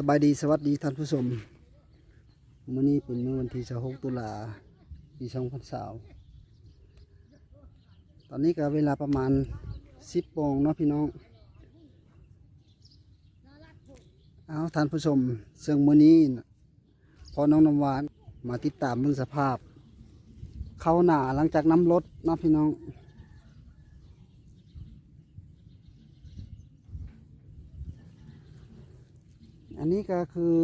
สบายดีสวัสดีท่านผู้ชมมื้อนี้เป็นมื้อวันที่26ตุลาปี2020ตอนนี้ก็เวลาประมาณ 10โมงเนาะพี่น้อง เอาท่านผู้ชมซึ่งมื้อนี้น่ะพอน้องน้ำหวานมาติดตามเรื่องสภาพ เข้าหนาหลังจากน้ำลดเนาะพี่น้อง อันนี้ก็คือ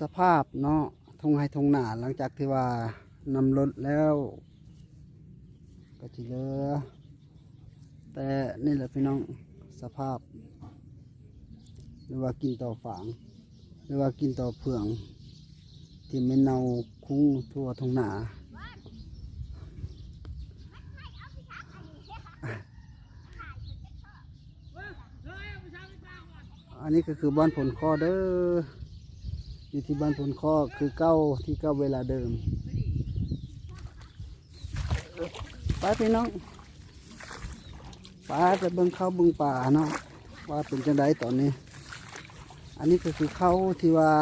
สภาพเนาะทงไฮทงหนาหลังจากที่ว่านำรถแล้ว ก็จะเหลือ แต่นี่แหละพี่น้องสภาพ หรือว่ากินต่อฝาง หรือว่ากินต่อเผือง ที่ไม่เนาคุ้งทั่วทงหนา อันนี้ก็คือบ้านผลข้อเด้ออยู่ที่บ้านผลข้อคือเก้าที่เก้าเวลาเดิมไปพี่น้องป้าจะเบิ่งเข้าเบิ่งป่าเนาะว่าเป็นจังไดตอนนี้ อันนี้ก็คือเข้าที่ว่า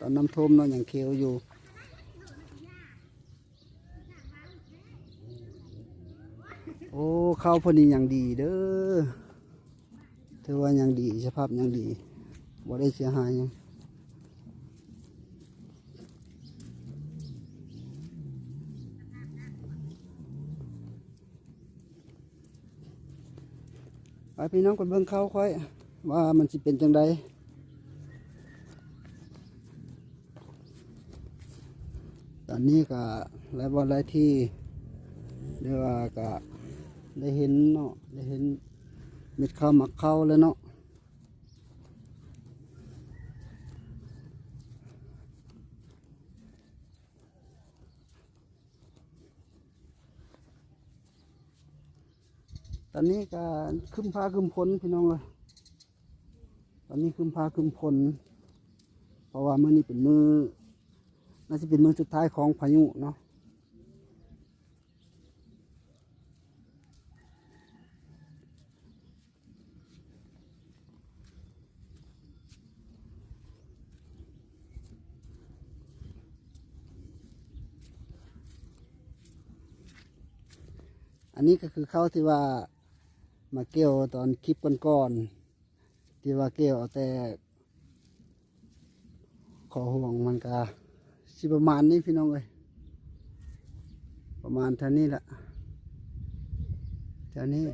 ตอนน้ำท่วมเนาะอย่างเขียวอยู่โอ้เข้าพอดีอย่างดีเด้อ ถือว่ายังดีสภาพยังดีบ่ได้เสียหายยังไปพี่น้องกันเบิ่งเขาค่อย ว่ามันสิเป็นจังไดตอนนี้ก็หลายวันหลายที่เรียกว่าก็ได้เห็นเนาะได้เห็น เม็ดข้าวหมักข้าวเลยเนาะตอนนี้ก็ขึ้นพาขึ้นพลพี่น้องเลยตอนนี้ขึ้นพาขึ้นพลเพราะว่ามื้อนี้เป็นมือน่าจะเป็นมือสุดท้ายของพายุเนาะ อั นนี้ก็คือเข้าที่ว่ามาเกี่ยวตอนคลิปก่อนๆที่ว่าเกี่ยวเอาแต่ขอห่วงมันก็สิประมาณนี้พี่น้องเลยประมาณเท่านี้แหละเท่านี้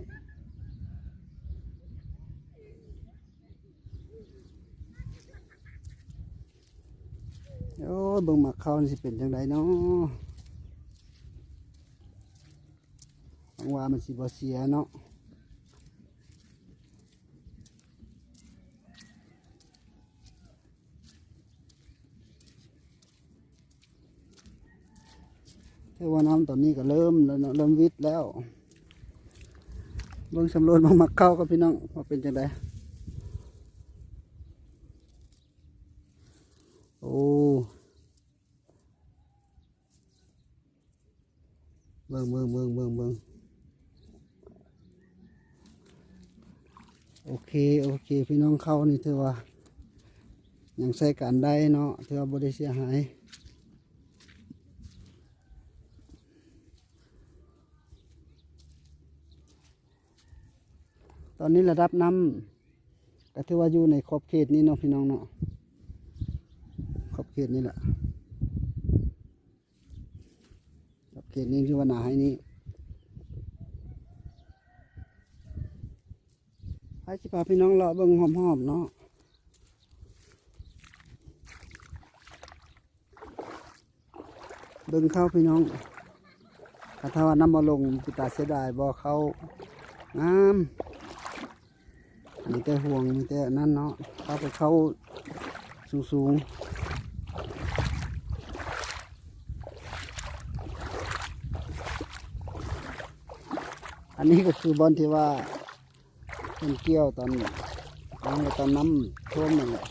โอ้เบิ่งหมักข้านี่สิเป็นจังไดเนาะ หวังว่ามันสิบ่เสียเนาะเทว่าน้ำตอนนี้ก็เริ่มแล้วเนาะเริ่มวิทย์แล้วเบิ่งสำรวจมามักเข้ากับพี่น้องว่าเป็นจังไดโอ้เบิ่งเบิ่งเบิ่งเบิ่งเบิ่ง โอเค โอเค พี่น้องเข้านี่ถือว่ายังใช้การได้เนาะถือบริเสียหายตอนนี้ระดับน้ำก็ถือว่าอยู่ในขอบเขตนี้เนาะพี่น้องเนาะขอบเขตนี้แหละขอบเขตนี้ที่ว่าหนาให้นี้ ให้สิพาพี่น้องเลาะเบิ่งหอมๆเนาะเบิ่งเข้าพี่น้องถ้าทว่าน้ำมาลงปิตาเสียดายบ่เข้างามมีแต่ห่วงมีแต่นั่นเนาะเข้าไปเข้าสูงๆอันนี้ก็คือบอลที่ว่า มันเกี่ยวตอนน้ำตอนน้ำท่วมนั่นแหละ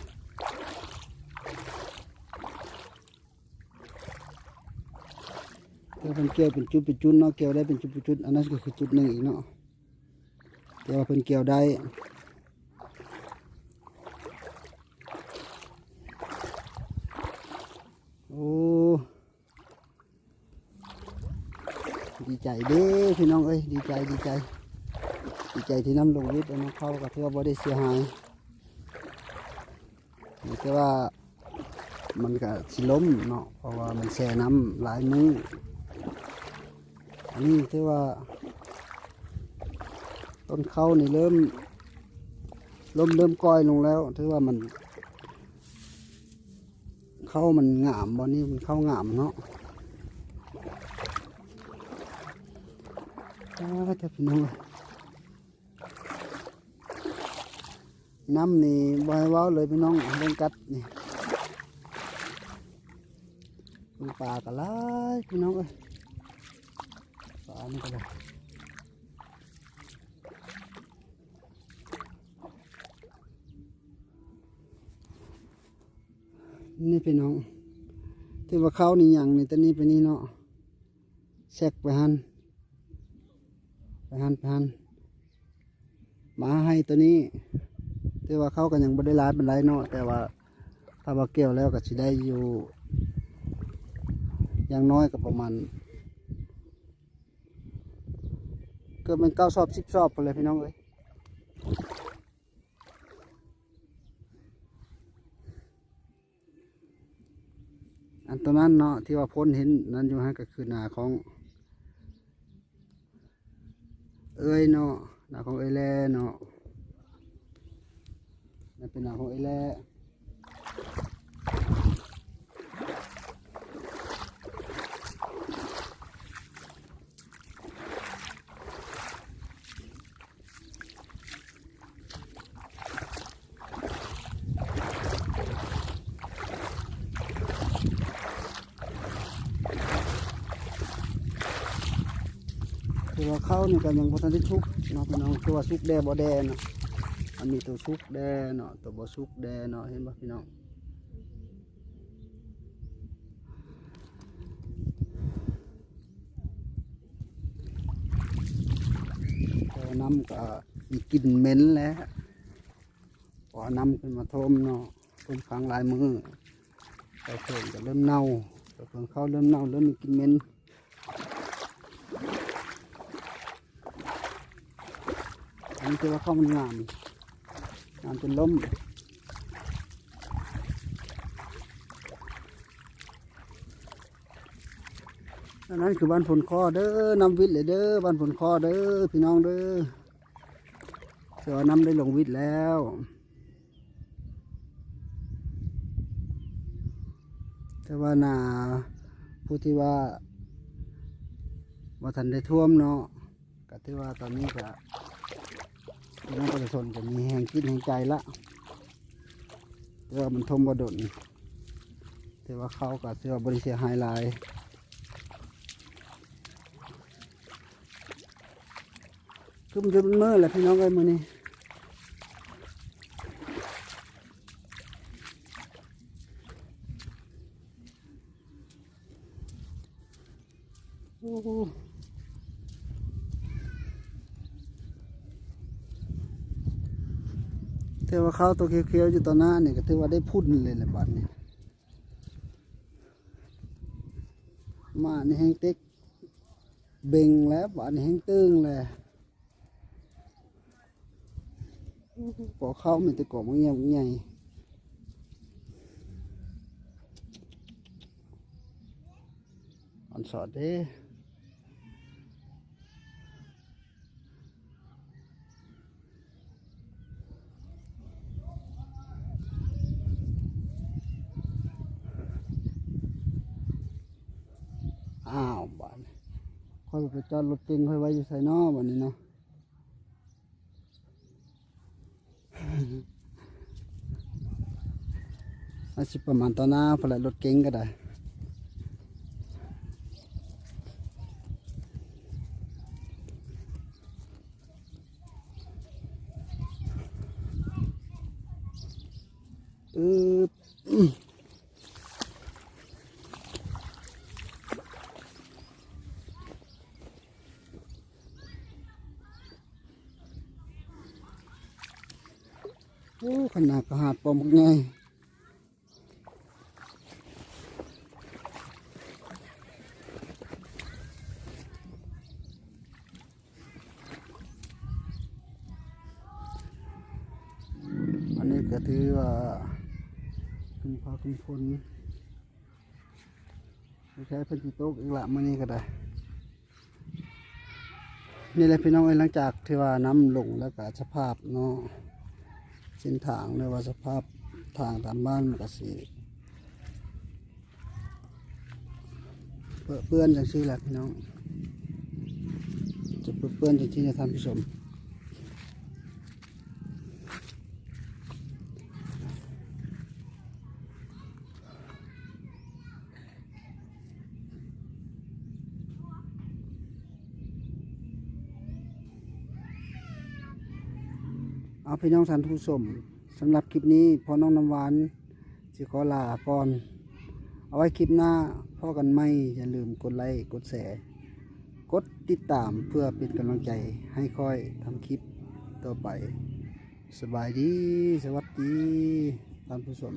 เกี่ยวเป็นเกี่ยวเป็นจุดเป็นจุดเนาะเกี่ยวได้เป็นจุดเป็นจุดอันนั้นก็คือจุดหนึ่งอีกเนาะเกี่ยวเป็นเกี่ยวได้โอ้ดีใจเด้พี่น้องเอ้ยดีใจดีใจ ดีใจที่น้ำลงวิทย์แล้วน้องเข้าก็ถือว่าบ่ได้เสียหายนี่แต่ว่ามันก็สิล้มเนาะเพราะว่ามันแช่น้ำหลายมืออันนี้ถือว่า ต้นเข้านี่เริ่มล้มเริ่มก้อยลงแล้วถือว่ามัน เข้ามันงามบอนนี้มันเข้างามเนาะอ้าจะพี่น้องเอ้ย น้ำนี่บอยว้าวเลยพี่น้องเรื่องกัดนี่ลงปลากันละพี่น้องเอ้ยปลานี่ก็เลยนี่พี่น้องที่ว่าเข้านี่อย่างนี่ตัวนี้ไปนี่เนาะแซกไปหันไปหันไปหันมาให้ตัวนี้ ที่ว่าเข้ากันยังบ่ได้ร้ายเป็นไรเนาะแต่ว่าถ้าว่าเกี่ยวแล้วก็สิได้อยู่อย่างน้อยก็ประมาณเกิดเป็นเก้าสอบสิบสอบไปเลยพี่น้องเอ้ยอันตัวนั้นเนาะที่ว่าพ้นเห็นนั่นอยู่ฮะก็คือหนาของ เอ้ยเนาะหนาของเอ้ยแล่เนาะ นั่นเป็นหนาขอยแล่คือว่าเข้านี่ก็ยังพอทันได้ชุกเนาะพี่น้องคือว่าชุกแดบ่แดนะ อันมีตัวชุกแดเนาะตัวบ่ชุกแดเนาะเห็นบ่พี่น้องแต่น้ำก็มีกลิ่นเหม็นแล้วพอน้ำขึ้นมาทมเนาะทมค้างลายมือไปเพิ่นก็เริ่มเน่าไปเพิ่นเข้าเริ่มเน่าเริ่มมีกลิ่นเหม็นอันนี้คือว่าข้าวมันงาม งามจนล้มอันนั้นคือบ้านผลคอเด้อนำวิทย์เลยเด้อบ้านผลคอเด้อพี่น้องเด้อเสือนำได้ลงวิทย์แล้วแต่ว่านาผู้ที่ว่าว่าทันได้ท่วมเนาะก็ที่ว่าตอนนี้ก็ น้องประชาชนก็มีแห่งคิดแห่งใจละแต่ว่ามันทมบดนแต่ว่าเขาก็เสื้อบริเสียหายลายคือมันจะเป็นมือแหละพี่น้องเอ้ยมือนี้โอ้ โหถือว่าเขาตัวเขียวๆอยู่ต่อหน้าเนี่ยก็ถือว่าได้พุ่นเลยแหละบัดนี้มานี่แห้งเต็กเบ่งแล้วบัดนี้แห้งตึงเลยก่อเข้ามันจะก่อมันเงียบใหญ่อันสอดเด้ อ้านค่อยไปจอดรถเก่งค่อยไว้อยู่ใส่นอวันนี้เนาะอาชิประมาณตอนหน้าพลายรถเก๋งก็ได้ โอ้ขนาดกระหัดปอมไงอันนี้ก็ถือว่าคุณพาคุณพลใช้เพื่อนโต๊ะอีกละมันนี่ก็ได้นี่แหละพี่น้องเองหลังจากที่ว่าน้ำหลงแล้วก็สภาพเนาะ เส้นทางในว่าสภาพทางตามบ้านมันก็สีเปื้อนอนจังซี่แหละพี่น้อง จะเปื้อนอนจังที่จะท่านผู้ชม เอาพี่น้องท่านผู้ชมสำหรับคลิปนี้พอน้องน้ำหวานสิขอลาก่อน เอาไว้คลิปหน้าพ่อกันไม่อย่าลืมกดไลค์กดแชร์กดติดตามเพื่อเป็นกำลังใจให้ค่อยทำคลิปต่อไป สบายดี สวัสดีท่านผู้ชม